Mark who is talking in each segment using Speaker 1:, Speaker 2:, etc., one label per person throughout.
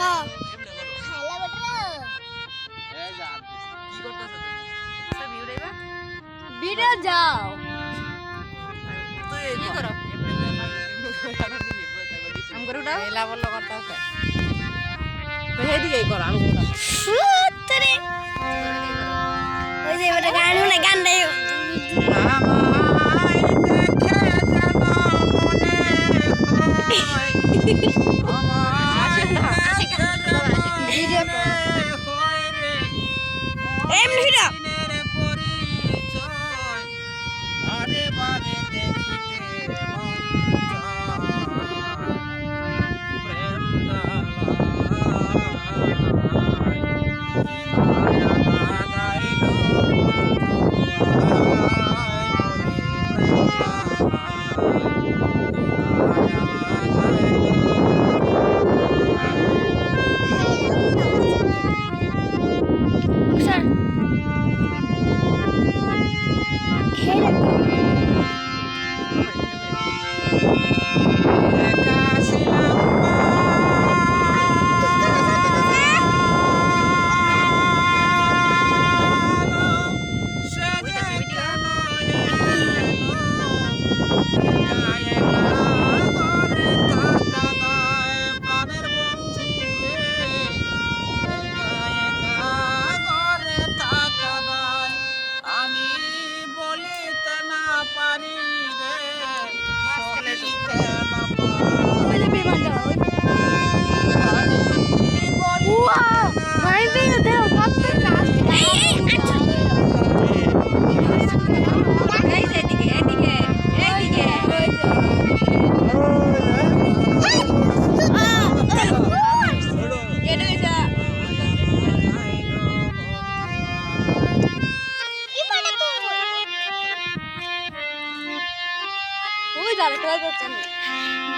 Speaker 1: হ্যাঁ ভিডিও যাও
Speaker 2: কি করো
Speaker 3: আম করো না এলা বল করতে হবে বেহে দিকে করো আম করো
Speaker 1: সুতরে ওই যে ওটা গান
Speaker 2: না
Speaker 1: গান দাও
Speaker 3: Wala ba yung mga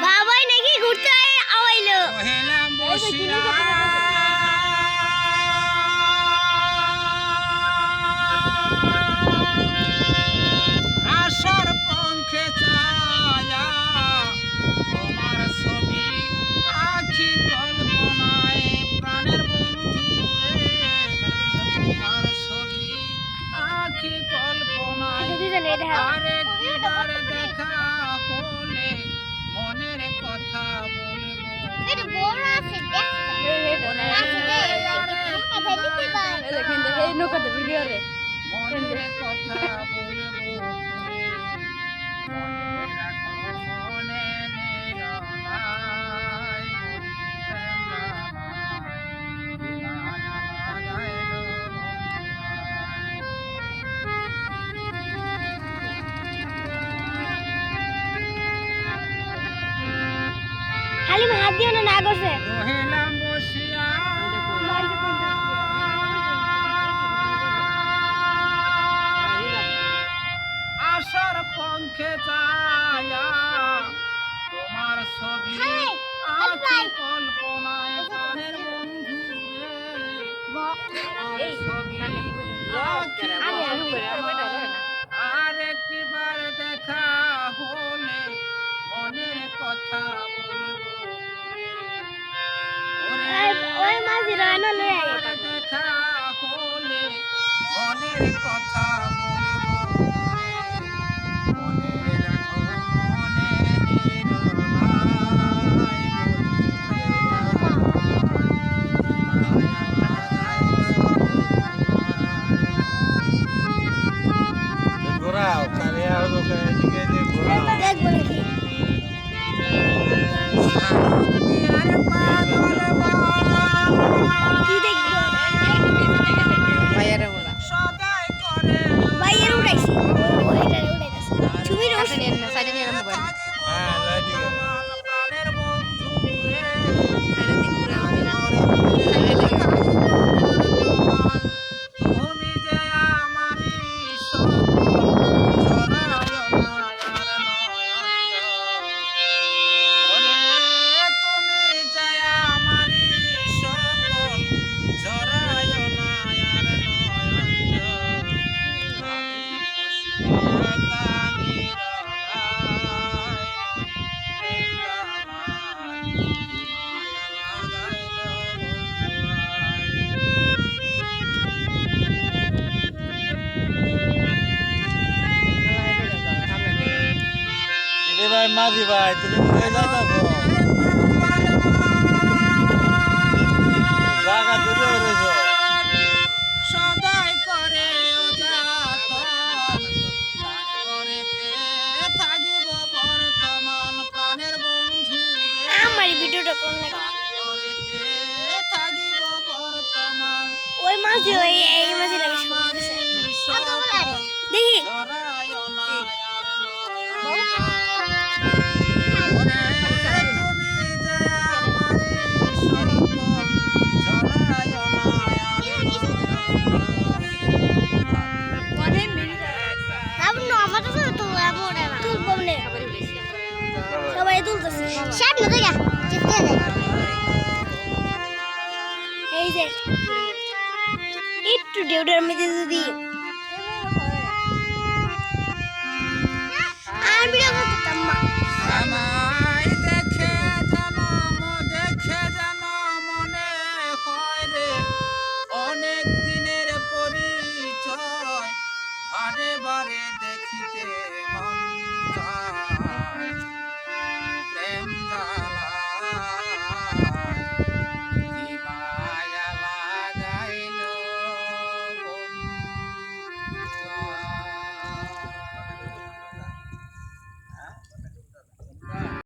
Speaker 1: বাবাই নাকি ঘুরতে আইলো
Speaker 3: এই নৌকাতে ভিডিও রে
Speaker 2: কথা
Speaker 1: ডালিম হাত দিও না না করছে।
Speaker 2: রহিলাম বসিয়া। আশার পঙ্খে চায়া তোমার ছবি আছে কল্পনায় কানের বন্ধু রে ছবি আর একটিবার দেখা হলে মনের কথা কথা
Speaker 4: মাঝি ভাই তুমি কোথায় যাইতাছ জায়গা দূরে রয়েছ
Speaker 2: সদাই করে যাতন করেতে থাকিব বর্তমান প্রাণের বন্ধু
Speaker 1: আমার ভিডিওটা কোন ওই মাঝে ওই এই মাঝে লাগে দেখি। তুলতেছি সামনে দেখা চিপকে দেয় এই যে একটু ডেউডার মধ্যে যদি আর ভিডিও করতাম মা আমায় দেখে জানো দেখে জানো মনে হয় রে